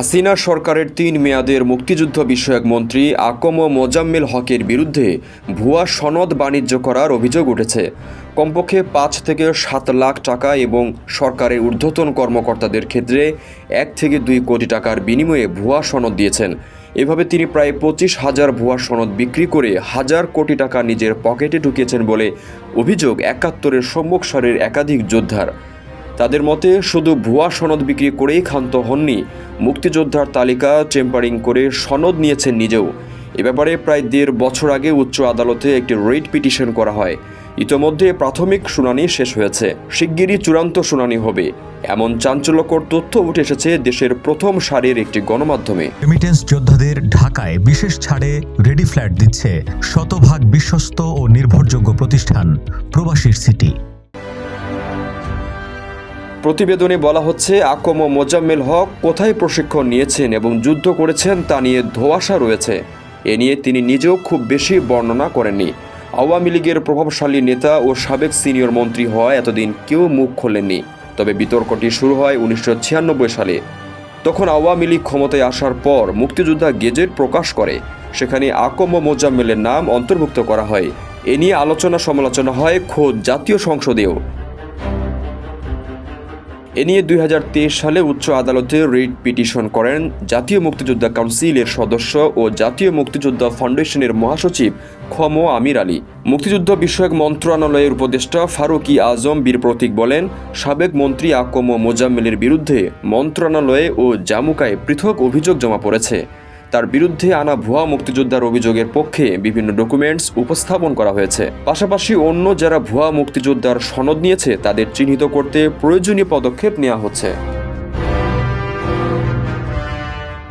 হাসিনা সরকারের তিন মেয়াদের মুক্তিযুদ্ধ বিষয়ক মন্ত্রী আকম মোজাম্মেল হকের বিরুদ্ধে ভুয়া সনদ বাণিজ্য করার অভিযোগ উঠেছে। কমপক্ষে পাঁচ থেকে সাত লাখ টাকা এবং সরকারের ঊর্ধ্বতন কর্মকর্তাদের ক্ষেত্রে এক থেকে দুই কোটি টাকার বিনিময়ে ভুয়া সনদ দিয়েছেন। এভাবে তিনি প্রায় পঁচিশ হাজার ভুয়া সনদ বিক্রি করে হাজার কোটি টাকা নিজের পকেটে ঢুকিয়েছেন বলে অভিযোগ একাত্তরের সম্মুখ সারির একাধিক যোদ্ধার। তাদের মতে শুধু ভুয়া সনদ বিক্রি করেই ক্ষান্ত হননি। মুক্তিযোদ্ধার তালিকা টেম্পারিং করে সনদ নিয়েছেন নিজেও। এ ব্যাপারে প্রায় দেড় বছর আগে উচ্চ আদালতে একটি রেড পিটিশন করা হয়। ইতোমধ্যে প্রাথমিক শুনানি শেষ হয়েছে। শিগগিরই চূড়ান্ত শুনানি হবে। এমন চাঞ্চল্যকর তথ্য উঠে এসেছে দেশের প্রথম সারির একটি গণমাধ্যমে। রেমিটেন্স যোদ্ধাদের ঢাকায় বিশেষ ছাড়ে রেডি ফ্ল্যাট দিচ্ছে শতভাগ বিশ্বস্ত ও নির্ভরযোগ্য প্রতিষ্ঠান প্রবাসীর সিটি। প্রতিবেদনে বলা হচ্ছে, আকম ও মোজাম্মেল হক কোথায় প্রশিক্ষণ নিয়েছেন এবং যুদ্ধ করেছেন তা নিয়ে ধোঁয়াশা রয়েছে। এ নিয়ে তিনি নিজেও খুব বেশি বর্ণনা করেননি। আওয়ামী লীগের প্রভাবশালী নেতা ও সাবেক সিনিয়র মন্ত্রী হওয়া এতদিন কেউ মুখ খোলেননি। তবে বিতর্কটি শুরু হয় উনিশশো ছিয়ানব্বই সালে। তখন আওয়ামী লীগ ক্ষমতায় আসার পর মুক্তিযোদ্ধা গেজেট প্রকাশ করে। সেখানে আকম মোজাম্মেলের নাম অন্তর্ভুক্ত করা হয়। এ নিয়ে আলোচনা সমালোচনা হয় খোদ জাতীয় সংসদেও। এ নিয়ে দুই হাজার তেইশ সালে উচ্চ আদালতে রিট পিটিশন করেন জাতীয় মুক্তিযোদ্ধা কাউন্সিলের সদস্য ও জাতীয় মুক্তিযোদ্ধা ফাউন্ডেশনের মহাসচিব খম আমির আলী। মুক্তিযুদ্ধ বিষয়ক মন্ত্রণালয়ের উপদেষ্টা ফারুকি আজম বীর প্রতীক বলেন, সাবেক মন্ত্রী আকম মোজাম্মেলের বিরুদ্ধে মন্ত্রণালয়ে ও জামুকায় পৃথক অভিযোগ জমা পড়েছে। তার বিরুদ্ধে আনা ভুয়া মুক্তিযোদ্ধার অভিযোগের পক্ষে বিভিন্ন ডকুমেন্টস উপস্থাপন করা হয়েছে। পাশাপাশি অন্য যারা ভুয়া মুক্তিযোদ্ধার সনদ নিয়েছে, তাদের চিহ্নিত করতে প্রয়োজনীয় পদক্ষেপ নেওয়া হচ্ছে।